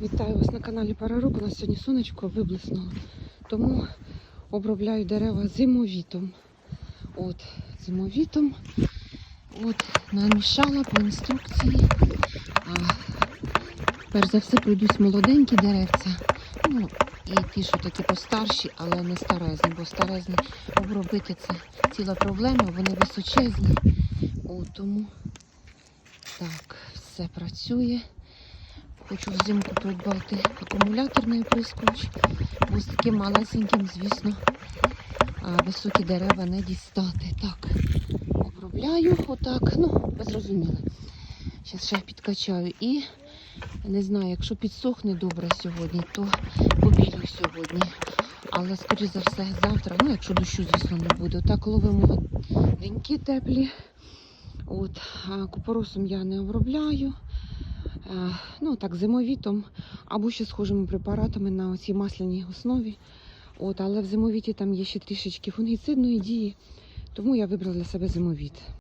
Вітаю вас на каналі Парарук. У нас сьогодні сонечко виблиснуло. Тому обробляю дерева зимовітом. От, зимовітом. От, намішала по інструкції. А, перш за все пройдусь молоденькі деревця. Ну, і ті, що такі постарші, але не старезні, бо старезні обробити це ціла проблема, вони височезні. От, тому так, все працює. Хочу взимку придбати акумуляторний оприскувач, бо з таким малесеньким, звісно, високі дерева не дістати. Так, обробляю отак, ну, ви зрозуміли. Зараз ще підкачаю і не знаю, якщо підсохне добре сьогодні, то побілю сьогодні. Але, скоріш за все, завтра, ну, якщо дощу, звісно, не буде. Отак ловимо деньки теплі. От, купоросом я не обробляю. Е, ну так, зимовітом або ще схожими препаратами на оцій масляній основі. От, але в зимовіті там є ще трішечки фунгіцидної дії, тому я вибрала для себе зимовіт.